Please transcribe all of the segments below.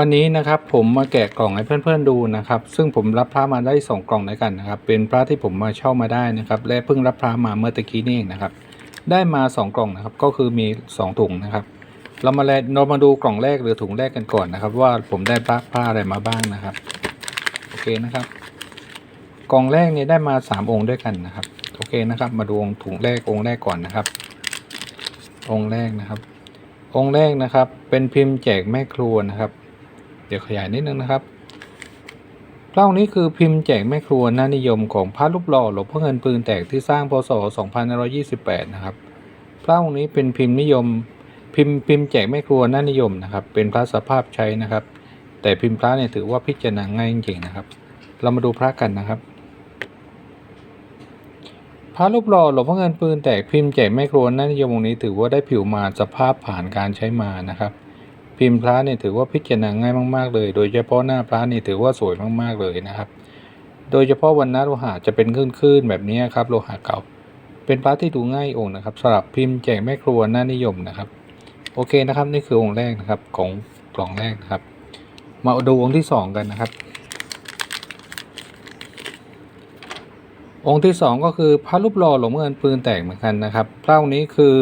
วันนี้นะครับผมมาแกะกล่องให้เพื่อนๆดูนะครับ ซึ่งผมรับพระมาได้สองกล่องด้วยกันนะครับ เป็นพระที่ผมมาเช่ามาได้นะครับ และเพิ่งรับพระมาเมื่อตะกี้นี่เองนะครับ ได้มาสองกล่องนะครับ ก็คือมีสองถุงนะครับ เรามาแลเรามาดูกล่องแรกหรือถุงแรกกันก่อนนะครับ ว่าผมได้พระพระอะไรมาบ้างนะครับ โอเคนะครับ กล่องแรกเนี่ยได้มาสามองค์ด้วยกันนะครับ โอเคนะครับ มาดูองค์ถุงแรกองค์แรกก่อนนะครับ องค์แรกนะครับ องค์แรกนะครับ เป็นพิมพ์แจกแม่ครัวนะครับ เดี๋ยวขยายนิดนึงนะครับเล่านี้คือพิมพ์แจกแม่ครัวน่านิยมของพระรูปหล่อหลวงพ่อเงินปืนแตกที่สร้างพศ2528 นะครับพระองนี้เป็นพิมพ์นิยมพิมพ์พิมพ์แจกแม่ครัวน่านิยมนะครับ เป็นพระสภาพใช้นะครับ แต่พิมพ์พระเนี่ยถือว่าพิจารณาง่ายจริงๆนะครับ เรามาดูพระกันนะครับพระรูปหล่อหลวงพ่อเงินปืนแตกพิมพ์แจกแม่ครัวน่านิยมองค์นี้ถือว่าได้ผิวมาสภาพผ่านการใช้มานะครับ พิมพ์พระเนี่ยถือว่าพิจารณาง่ายมากๆเลย โดยเฉพาะหน้าพระนี่ถือว่าสวยมากๆเลยนะครับ โดยเฉพาะวันนะโลหะจะเป็นคลื่นๆแบบนี้ครับโลหะเก่า เป็นพระที่ดูง่ายองค์นะครับสำหรับพิมพ์แจกแม่ครัวน่านิยมนะครับ โอเคนะครับนี่คือองค์แรกนะครับของกล่องแรกนะครับ มาดูองค์ที่สองกันนะครับ องค์ที่สองก็คือพระรูปหล่อหลวงพ่อเงินปืนแตกเหมือนกันนะครับพระองค์นี้คือ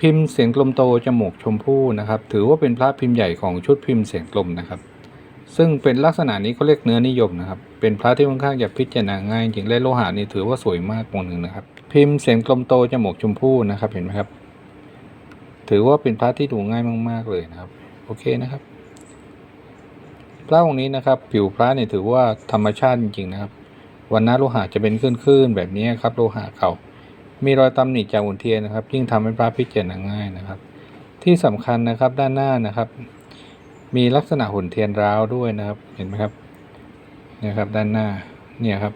พิมพ์เสียงกลมโตจมูกชมพู่นะครับ ถือว่าเป็นพระพิมพ์ใหญ่ของชุดพิมพ์เสียงกลมนะครับ ซึ่งเป็นลักษณะนี้เขาเรียกเนื้อนิยมนะครับ เป็นพระที่ค่อนข้างจะพิจารณาง่ายจริงและโลหะนี่ถือว่าสวยมากองหนึ่งนะครับ พิมพ์เสียงกลมโตจมูกชมพู่นะครับเห็นไหมครับ ถือว่าเป็นพระที่ดูง่ายมาก ๆเลยนะครับ โอเคนะครับพระองค์นี้นะครับผิวพระเนี่ยถือว่าธรรมชาติจริงๆนะครับวันนะโลหะจะเป็นคลื่นๆแบบนี้ครับโลหะเก่า มีรอยตำหนิจากหุ่นเทียนนะครับ ยิ่งทำให้พระพิจารณาง่ายนะครับ ที่สำคัญนะครับด้านหน้านะครับ มีลักษณะหุ่นเทียนร้าวด้วยนะครับ เห็นไหมครับนี่ครับด้านหน้าเนี่ยครับ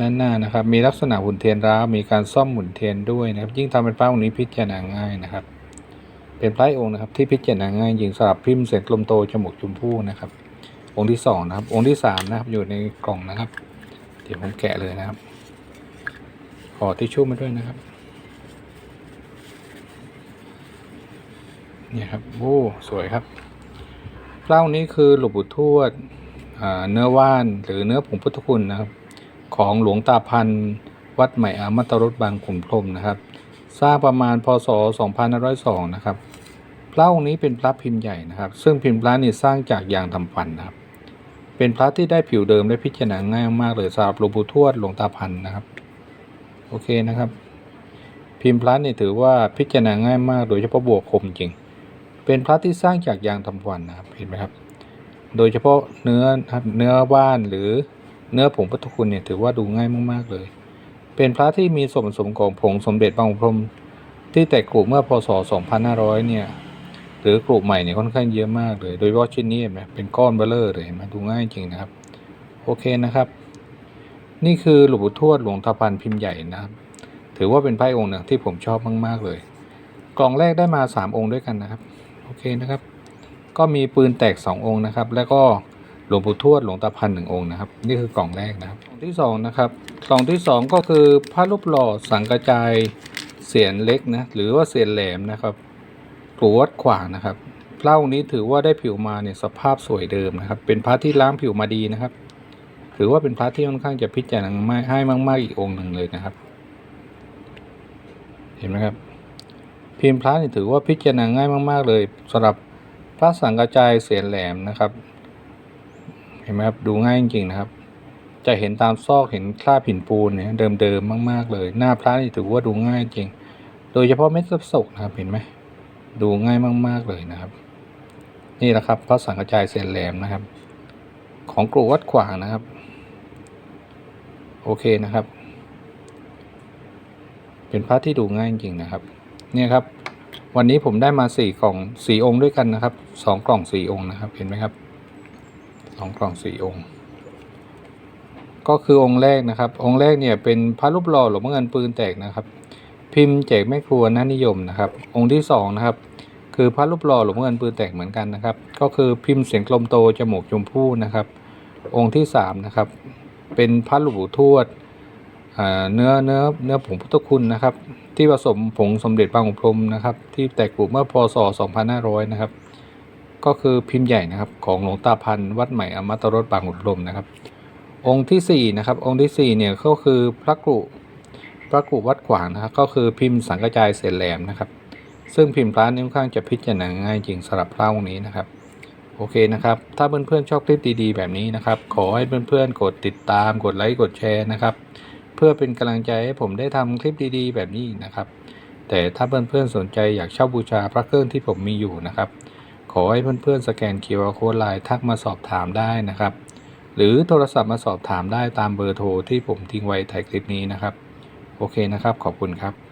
ด้านหน้านะครับ มีลักษณะหุ่นเทียนร้าวมีการซ่อมหุ่นเทียนด้วยนะครับ ยิ่งทำให้พระองค์นี้พิจารณาง่ายนะครับ เป็นพระองค์นะครับ ที่พิจารณาง่ายจริงสำหรับพิมพ์เสียงกลมโตจมูกชมพู่นะครับ องค์ที่สองนะครับ องค์ที่สามนะครับอยู่ในกล่องนะครับ เดี๋ยวผมแกะเลยนะครับ ขอทิชชู่มาด้วยนะครับ เนี่ยครับโอ้สวยครับเล่านี้คือหลวงปู่ทวดเนื้อว่านหรือเนื้อผงพุทธคุณนะครับ ของหลวงตาพันธ์วัดใหม่อามัตรสบางขุนพรมนะครับ สร้างประมาณพศ 2502 นะครับพระองค์นี้เป็นพระพิมพ์ใหญ่นะครับ ซึ่งพิมพ์พระนี่สร้างจากยางทำฟันนะครับ เป็นพระที่ได้ผิวเดิมและพิจารณาง่ายมากเลยสำหรับหลวงปู่ทวดหลวงตาพันธ์นะครับ โอเคนะครับ พิมพ์พระนี่ถือว่าพิจารณาง่ายมากโดยเฉพาะบวกคมจริง เป็นพระที่สร้างจากยางทำฟันนะครับเห็นไหมครับ โดยเฉพาะเนื้อครับเนื้อว่านหรือเนื้อผงพุทธคุณเนี่ยถือว่าดูง่ายมากๆเลย เป็นพระที่มีส่วนผสมของผงสมเด็จบางพรมที่แตกกลุ่มเมื่อพศ 2500 เนี่ยหรือกลุ่มใหม่เนี่ยค่อนข้างเยอะมากเลย โดยเฉพาะชิ้นนี้เห็นไหมเป็นก้อนเบลเลอร์เลยเห็นไหมดูง่ายจริงนะครับ โอเคนะครับ นี่คือหลวงปู่ทวดหลวงตาพันพิมพ์ใหญ่นะครับ ถือว่าเป็นไพ่องค์หนึ่งที่ผมชอบมาก ๆ เลย กล่องแรกได้มา 3 องค์ด้วยกันนะครับ โอเคนะครับ ก็มีปืนแตก 2 องค์นะครับ แล้วก็หลวงปู่ทวดหลวงตาพันหนึ่งองค์นะครับ นี่คือกล่องแรกนะครับ กล่องที่สองนะครับกล่องที่สองก็คือพระรูปหล่อสังกระจายเสียนเล็กนะหรือว่าเสียนแหลมนะครับกรวดขวางนะครับพระองค์นี้ถือว่าได้ผิวมาเนี่ยสภาพสวยเดิมนะครับ เป็นพระที่ล้างผิวมาดีนะครับ ถือว่าเป็นพระที่ค่อนข้างจะพิจารณาง่ายให้มาก ๆ อีกองค์หนึ่งเลยนะครับ เห็นไหมครับ พิมพ์พระนี่ถือว่าพิจารณาง่ายมาก ๆ เลยสำหรับพระสังกจายเสียนแหลมนะครับ เห็นไหมครับดูง่ายจริง ๆ นะครับ จะเห็นตามซอกเห็นคราบหินปูนเนี่ยเดิมๆมาก ๆ เลย หน้าพระนี่ถือว่าดูง่ายจริง โดยเฉพาะเม็ดกระสกนะครับเห็นไหมดูง่ายมาก ๆ เลยนะครับ นี่แหละครับพระสังกจายเสียนแหลมนะครับ ของกรุวัดขวางนะครับ โอเคนะครับ เป็นพระที่ดูง่ายจริงนะครับ เนี่ยครับ วันนี้ผมได้มาสี่กล่องสี่องค์ด้วยกันนะครับสองกล่องสี่องค์นะครับ เห็นไหมครับสองกล่องสี่องค์ ก็คือองค์แรกนะครับ องค์แรกเนี่ยเป็นพระรูปหล่อหลวงพ่อเงินปืนแตกนะครับ พิมพ์แจกแม่ครัวน่านิยมนะครับ องค์ที่สองนะครับคือพระรูปหล่อหลวงพ่อเงินปืนแตกเหมือนกันนะครับ ก็คือพิมพ์เสียงกลมโตจมูกชมพู่นะครับ องค์ที่สามนะครับ เป็นพระหลวงปู่ทวดเนื้อเนื้อเนื้อผงพุทธคุณนะครับ ที่ผสมผงสมเด็จบางขุนพรมนะครับ ที่แตกกลุ่มเมื่อพศ 2500 นะครับ ก็คือพิมพ์ใหญ่นะครับ ของหลวงตาพันธ์วัดใหม่อมตรสบางขุนพรมนะครับ องค์ที่สี่นะครับ องค์ที่สี่เนี่ยก็คือพระกรุพระกรุวัดขวางนะครับ ก็คือพิมพ์สังกระจายเศษแหลมนะครับ ซึ่งพิมพ์พระนิ้วข้างจะพิจารณาง่ายจริงสำหรับพระองค์นี้นะครับ โอเคนะครับ ถ้าเพื่อนๆชอบคลิปดีๆ แบบนี้นะครับ ขอให้เพื่อนๆกดติดตาม กดไลค์ กดแชร์นะครับ เพื่อเป็นกำลังใจให้ผมได้ทำคลิปดีๆ แบบนี้นะครับ แต่ถ้าเพื่อนๆสนใจอยากเช่าบูชาพระเครื่องที่ผมมีอยู่นะครับ ขอให้เพื่อนๆสแกน QR Code ไลน์ทักมาสอบถามได้นะครับ หรือโทรศัพท์มาสอบถามได้ตามเบอร์โทรที่ผมทิ้งไว้ท้ายคลิปนี้นะครับ โอเคนะครับ ขอบคุณครับ